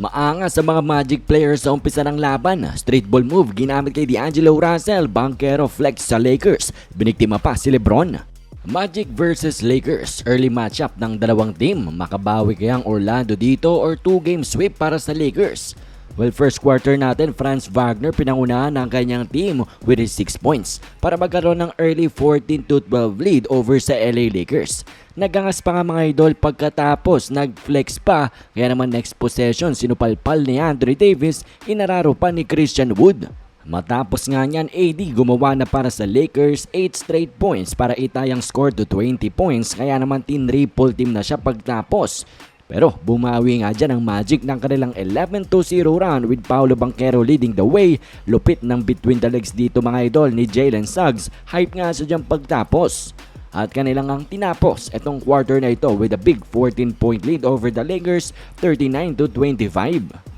Maangas sa mga Magic players sa umpisa ng laban. Straight ball move ginamit kay D'Angelo Russell. Bankero flex sa Lakers. Biniktima pa si Lebron. Magic versus Lakers. Early matchup ng dalawang team. Makabawi kaya ang Orlando dito or 2 game sweep para sa Lakers. Well, first quarter natin, Franz Wagner pinangunahan ng kanyang team with his 6 points para magkaroon ng early 14-12 lead over sa LA Lakers. Nagangas pa nga mga idol pagkatapos nag-flex pa kaya naman next possession sinupalpal ni Anthony Davis inararo pa ni Christian Wood. Matapos nga niyan, AD gumawa na para sa Lakers 8 straight points para itayang score to 20 points kaya naman tin-triple team na siya pagtapos. Pero bumawi nga dyan ang Magic ng kanilang 11-0 run with Paolo Banquero leading the way. Lupit ng between the legs dito mga idol ni Jalen Suggs. Hype nga sa dyan pagtapos. At kanilang ang tinapos itong quarter na ito with a big 14 point lead over the Lakers 39 to 25.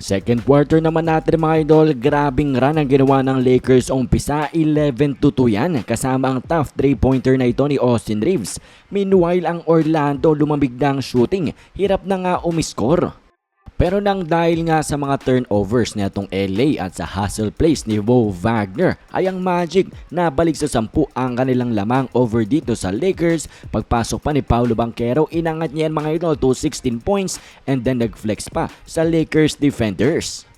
Second quarter naman natin mga idol, grabing run ang ginawa ng Lakers umpisa 11 to 2 yan kasama ang tough 3-pointer na ito ni Austin Reeves. Meanwhile ang Orlando lumamig na ang shooting, hirap na nga umiskor. Pero nang dahil nga sa mga turnovers na itong LA at sa hustle plays ni Bo Wagner ay ang Magic nabalik sa 10 ang kanilang lamang over dito sa Lakers. Pagpasok pa ni Paolo Banquero, inangat niya yan mga idol to 16 points and then nag-flex pa sa Lakers defenders.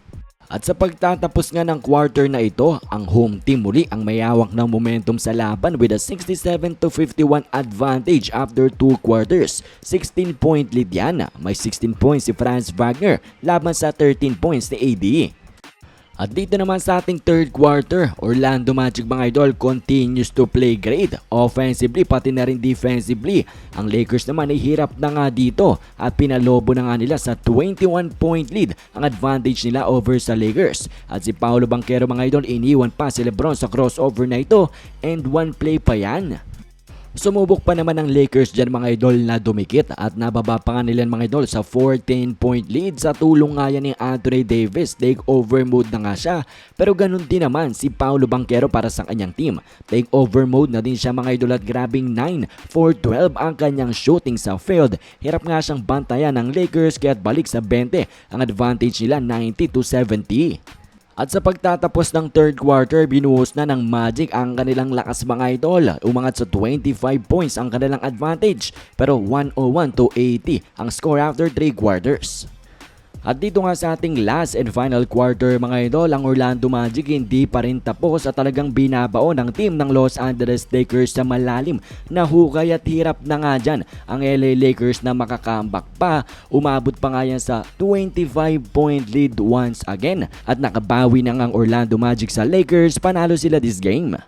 At sa pagtatapos nga ng quarter na ito, ang home team muli ang mayawak ng momentum sa laban with a 67 to 51 advantage after 2 quarters. 16 point lead yan. May 16 points si Franz Wagner laban sa 13 points ni AD. At dito naman sa ating third quarter, Orlando Magic mga idol continues to play great offensively pati na rin defensively. Ang Lakers naman ay hirap na nga dito at pinalobo na nga nila sa 21 point lead ang advantage nila over sa Lakers. At si Paolo Banquero mga idol iniwan pa si Lebron sa crossover na ito and one play pa yan. Sumubok pa naman ng Lakers dyan mga idol na dumikit at nababa pa nga nila mga idol sa 14 point lead sa tulong nga yan ni Anthony Davis. Take over mode na nga siya pero ganun din naman si Paulo Banquero para sa kanyang team. Take over mode na din siya mga idol at grabing 9 for 12 ang kanyang shooting sa field. Hirap nga siyang bantayan ng Lakers kaya't balik sa 20 ang advantage nila 90 to 70. At sa pagtatapos ng third quarter, binuhos na ng Magic ang kanilang lakas mga idol. Umangat sa 25 points ang kanilang advantage. Pero 101 to 80 ang score after 3 quarters. At dito nga sa ating last and final quarter mga idol, ang Orlando Magic hindi pa rin tapos at talagang binabaon ng team ng Los Angeles Lakers sa malalim na hukay at hirap na nga dyan ang LA Lakers na makakambak pa. Umabot pa nga yan sa 25 point lead once again at nakabawi na ang Orlando Magic sa Lakers, panalo sila this game.